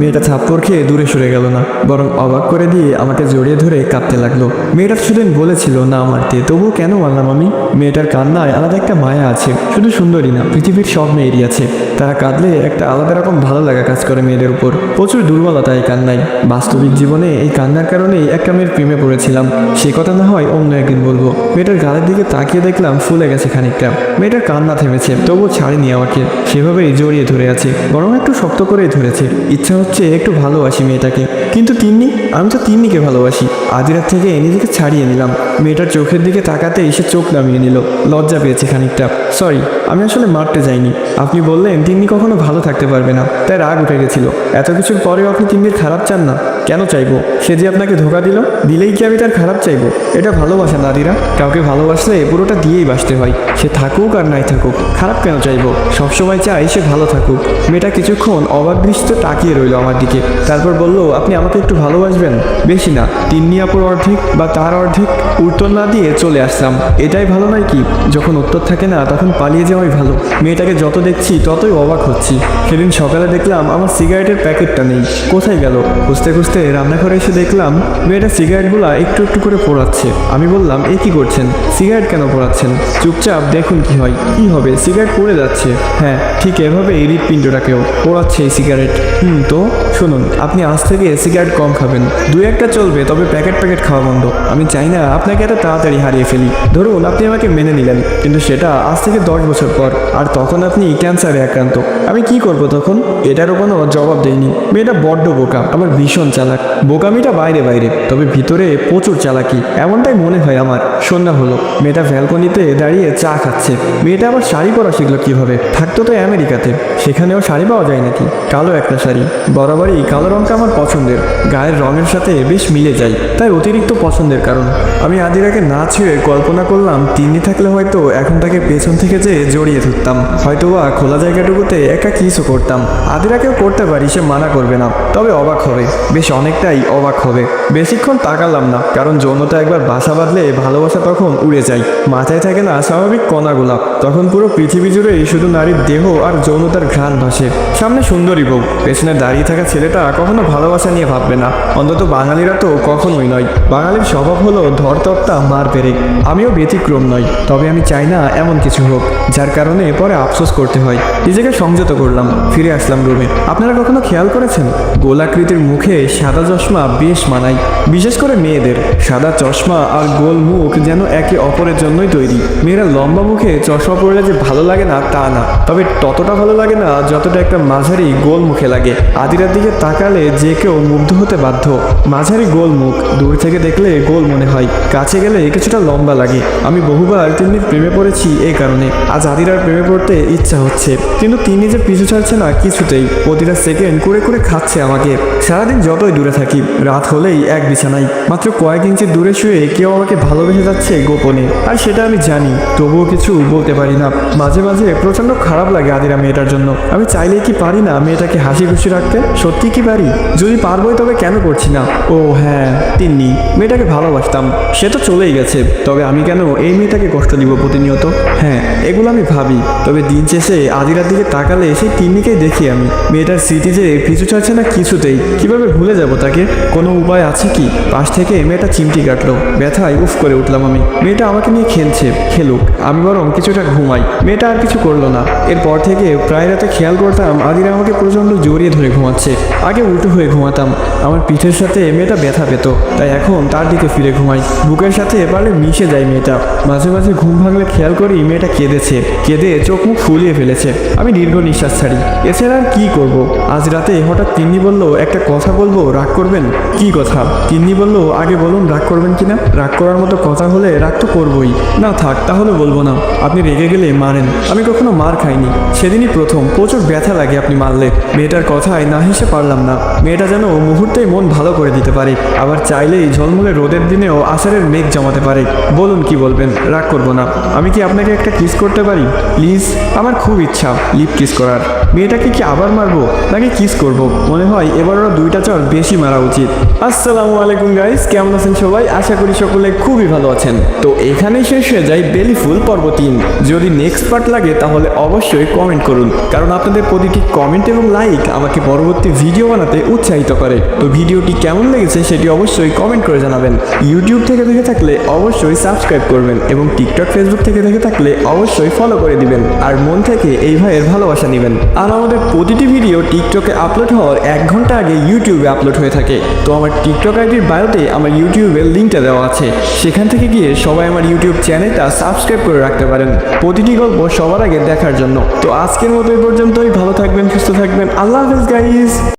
মেয়েটা থাপ্পড় খেয়ে দূরে সরে গেল না, বরং অবাক করে দিয়ে আমাকে জড়িয়ে ধরে কাঁদতে লাগল। মেয়েটা সেদিন বলেছিল, না মারতে, তবুও কেন মারলাম আমি? মেয়েটার কান্নায় আলাদা একটা মায়া আছে, শুধু সুন্দরী না, পৃথিবীর সব মেয়েরই আছে। তারা কাঁদলে একটা আলাদা রকম ভালো লাগা কাজ করে মেয়েদের উপর। প্রচুর দুর্বলতা এই কান্নায়। বাস্তবিক জীবনে এই কান্নার কারণেই একটা মেয়ের প্রেমে পড়েছিলাম। সে কথা না হয় অন্য একদিন বলব। মেয়েটার গালের দিকে তাকিয়ে দেখলাম ফুলে গেছে খানিকটা। মেয়েটার কান্না থেমেছে, তবুও ছাড়েনি আমাকে। সেভাবেই জড়িয়ে ধরে আছে, বরং একটু শক্ত করেই ধরেছে। ইচ্ছা হচ্ছে একটু ভালোবাসি মেয়েটাকে। কিন্তু তিন্নি, আমি তো তিন্নিকে ভালোবাসি। আদিরাত থেকে দিকে ছাড়িয়ে নিলাম। মেয়েটার চোখের দিকে তাকাতে এসে চোখ নামিয়ে নিল। লজ্জা পেয়েছে খানিকটা। সরি আমি আসলে মারতে যাইনি। আপনি বললেন, তিন্নি কখনো ভালো থাকতে পারবে না। তাই রাগ উঠে গেছিল। এত কিছুর পরেও আপনি তিন্নির খারাপ চান না। কেন চাইব? সে যে আপনাকে ধোকা দিল, দিলেই কি আমি তার খারাপ চাইব? এটা ভালোবাসা নারীরা কাউকে ভালোবাসলে পুরোটা দিয়েই বাসতে হয়। সে থাকুক আর নাই থাকুক, খারাপ কেন চাইব? সবসময় চাই সে ভালো থাকুক। মেয়েটা কিছুক্ষণ অবাক দৃষ্টিতে তাকিয়ে রইল আমার দিকে। তারপর বলল, আপনি আমাকে একটু ভালোবাসবেন? বেশি না। তিন্নি আপুর অর্ধেক বা তার অর্ধেক উত্তর না দিয়ে চলে আসলাম। এটাই ভালো নয় কি? যখন উত্তর থাকে না, তখন পালিয়ে যাওয়াই ভালো। মেয়েটাকে যত দেখছি, ততই অবাক হচ্ছি। সেদিন সকালে দেখলাম আমার সিগারেটের প্যাকেটটা নেই। কোথায় গেল? খুঁজতে খুঁজতে রান্নাঘরে এসে দেখলাম, মেয়েটা সিগারেটগুলা একটু একটু করে পোড়াচ্ছে। আমি বললাম, এ কি করছেন? সিগারেট কেন পোড়াচ্ছেন? চুপচাপ দেখুন কি হয়। কি হবে? সিগারেট পড়ে যাচ্ছে। হ্যাঁ ঠিক এভাবে এই হৃৎপিণ্ডটাকেও পোড়াচ্ছে এই সিগারেট। হুম, তো? শুনুন, আপনি আজ থেকে সিগারেট কম খাবেন। দু একটা চলবে, তবে প্যাকেট প্যাকেট খাওয়া বন্ধ। আমি চাই না আপনাকে এত তাড়াতাড়ি হারিয়ে ফেলি। ধরুন, আপনি আমাকে মেনে নিলেন, কিন্তু সেটা আজ থেকে দশ বছর পর, আর তখন আপনি ক্যান্সারে আক্রান্ত। আমি কি করব তখন? এটারও কোনো জবাব দেয়নি মেয়েটা বড্ড বোকা, আবার ভীষণ চালাক। বোকামিটা বাইরে বাইরে, তবে ভিতরে প্রচুর চালাকি। এমনটাই মনে হয় আমার। সন্ধ্যা হলো। মেয়েটা ভ্যালকনিতে দাঁড়িয়ে চা খাচ্ছে। মেয়েটা আবার শাড়ি পরা শিখলো কীভাবে? থাকতো তো আমেরিকাতে। সেখানেও শাড়ি পাওয়া যায় নাকি? কালো একটা শাড়ি। বরাবরই কালো রঙটা আমার পছন্দের। গায়ের রঙের সাথে বেশ মিলে যায়, তাই অতিরিক্ত পছন্দের কারণ। আমি আদিরাকে না ছুঁয়ে কল্পনা করলাম, তিন্নি থাকলে হয়তো এখন তাকে পেছন থেকে যে জড়িয়ে ধরতাম। হয়তো বা খোলা জায়গাটুকুতে একা কিছু করতাম। আদিরাকেও করতে পারি, সে মানা করবে না। তবে অবাক হবে। বেশ অনেকটাই অবাক হবে। বেশিক্ষণ তাকালাম না, কারণ যৌনতা একবার বাসা বাঁধলে ভালোবাসা তখন উড়ে যায়। মাথায় থাকে না স্বাভাবিক কণাগুলা। তখন পুরো পৃথিবী জুড়েই শুধু নারীর দেহ আর যৌনতার ঘ্রাণ ভাসে। সামনে সুন্দরী বউ। পেছনে দাঁড়িয়ে থাকা ছেলেটা কখনো ভালোবাসা নিয়ে ভাববে না। অন্তত বাঙালিরা তো কখনোই নয়। বাঙালির স্বভাব হলো ধরতপ্তা মার পেরে আমিও ব্যতিক্রম নই। তবে আমি চাই না এমন কিছু হোক, যার কারণে পরে আফসোস করতে হয়। নিজেকে সংযত করলাম, ফিরে আসলাম রুমে। আপনারা কখনো খেয়াল করেছেন? গোলাকৃতির মুখে সাদা চশমা বেশ মানায়, বিশেষ করে মেয়েদের। সাদা চশমা আর গোল মুখ যেন একে অপরের জন্যই তৈরি। মেয়েরা লম্বা মুখে চশমা পরলে যে ভালো লাগে না, তা না। তবে ততটা ভালো লাগে না, যতটা একটা মাঝারি গোল মুখে লাগে। আদিরার দিকে তাকালে যে কেউ মুগ্ধ হতে বাধ্য। মাঝারি গোল মুখ, দূর থেকে দেখলে গোল মনে হয়। কাছে গেলে কিছুটা লম্বা লাগে। আমি বহুবার তিন্নির প্রেমে পড়েছি এই কারণে। আজ আদিরার প্রেমে পড়তে ইচ্ছা হচ্ছে, কিন্তু তিনি যে পিছু ছাড়ছে না কিছুতেই। প্রতিটা সেকেন্ড করে করে খাচ্ছে আমাকে। সারাদিন যতই দূরে থাকি, রাত হলেই এক বিছানায়। মাত্র কয়েক ইঞ্চি দূরে শুয়ে কেউ আমাকে ভালোবেসে যাচ্ছে গোপনে। আর সেটা আমি জানি, তবুও কিছু বলতে পারি না। মাঝে মাঝে প্রচণ্ড খারাপ লাগে আদিরা মেয়েটার জন্য। আমি চাইলেই কি পারি না মেয়েটাকে হাসি খুশি রাখতে? সত্যি কি পারি? যদি পারবোই তবে কেন করছি না? ও হ্যাঁ তিন্নি, মেয়েটাকে ভালোবাসতাম। সে তো চলেই গেছে। তবে আমি কেন এই মেয়েটাকে কষ্ট দিব প্রতিনিয়ত? হ্যাঁ এগুলো আমি ভাবি, তবে দিন শেষে আদিরার দিকে তাকালে সেই তিন্নিকেই দেখি আমি। মেয়েটার স্মৃতি যে পিছু ছাড়ছে না কিছুতেই, কীভাবে ভুলে যাব তাকে? কোনো উপায় আছে কি? পাশ থেকে মেয়েটা চিমটি কাটলো, ব্যথায় উফ করে উঠলাম আমি। মেয়েটা আমাকে নিয়ে খেলছে, খেলুক, আমি বরং কিছুটা ঘুমাই। মেয়েটা আর কিছু করল না। এরপর থেকে প্রায় রাতে খেয়াল করতাম আদিরা আমাকে প্রচণ্ড জড়িয়ে ধরে ঘুমাচ্ছে। আগে উল্টো হয়ে ঘুমাতাম। আমার পিঠের সাথে মেয়েটা ব্যথা পেত, তাই এখন তার দিকে ফিরে ঘুমাই। বুকের সাথে পারলে মিশে যায় মেয়েটা। মাঝে মাঝে ঘুম ভাঙলে খেয়াল করি মেয়েটা কেঁদেছে। কেঁদে চোখ মুখ ফুলিয়ে ফেলেছে। আমি দীর্ঘ নিঃশ্বাস ছাড়ি। এছাড়া আর কি করব? আজ রাতে হঠাৎ তিন্নি বলল, একটা কথা বলব? রাগ করবেন? কি কথা? তিন্নি বলল, আগে বলুন, রাগ করবেন কিনা? রাগ করার মতো কথা হলে রাগ তো করবই। না থাক, তাহলে বলব না। আপনি রেগে গেলে মারেন। আমি কখনো মার খাইনি। সেদিনই প্রথম। প্রচুর ব্যথা লাগে আপনি মারলে। মেয়েটার কথায় না হেসে পারলাম না। মেয়েটা যেন মুহূর্তেই মন ভালো করে দিতে পারে। আবার চাইলেই ঝলমলে রোদের দিনেও আষাঢ়ের মেঘ জমাতে পারে। বলুন কি বলবেন? রাগ করব না। আমি কি আপনাকে একটা কিস করতে পারি? প্লিজ, আমার খুব ইচ্ছা লিপ কিস করার। মেয়েটাকে কি আবার মারবো? নাকি কিস করব? মনে হয় এবার ওরা দুইটা চর বেশি মারা উচিত। আসসালামু আলাইকুম গাইস কেমন আছেন সবাই? আশা করি সকলে খুবই ভালো আছেন। তো এখানেই শেষ হয়ে যায় বেলি ফুল পর্ব তিন। যদি নেক্সট পার্ট লাগে, তাহলে অবশ্যই কমেন্ট করুন। কারণ আপনাদের প্রতিটি কমেন্ট এবং লাইক আমাকে পরবর্তী ভিডিও বানাতে উৎসাহিত করে। তো ভিডিওটি কেমন লেগেছে সেটি অবশ্যই কমেন্ট করে জানাবেন। ইউটিউব থেকে দেখে থাকলে অবশ্যই সাবস্ক্রাইব করবেন এবং টিকটক ফেসবুক থেকে দেখে থাকলে অবশ্যই ফলো করে দিবেন। আর মন থেকে এই ভাইয়ের ভালোবাসা নেবেন। আর আমাদের প্রতিটি ভিডিও টিকটকে আপলোড হওয়ার এক ঘণ্টা আগে ইউটিউবে আপলোড হয়ে থাকে। তো আমার টিকটক আইডির বায়োতে আমার ইউটিউবের লিঙ্কটা দেওয়া আছে। সেখান থেকে গিয়ে সবাই আমার ইউটিউব চ্যানেলটা সাবস্ক্রাইব করে রাখতে পারেন। প্রতিটি গল্প সবার আগে দেখার জন্য। তো আজকের মতো এই পর্যন্তই। ভালো থাকবেন, সুস্থ থাকবেন। আল্লাহ হাফেজ গাইজ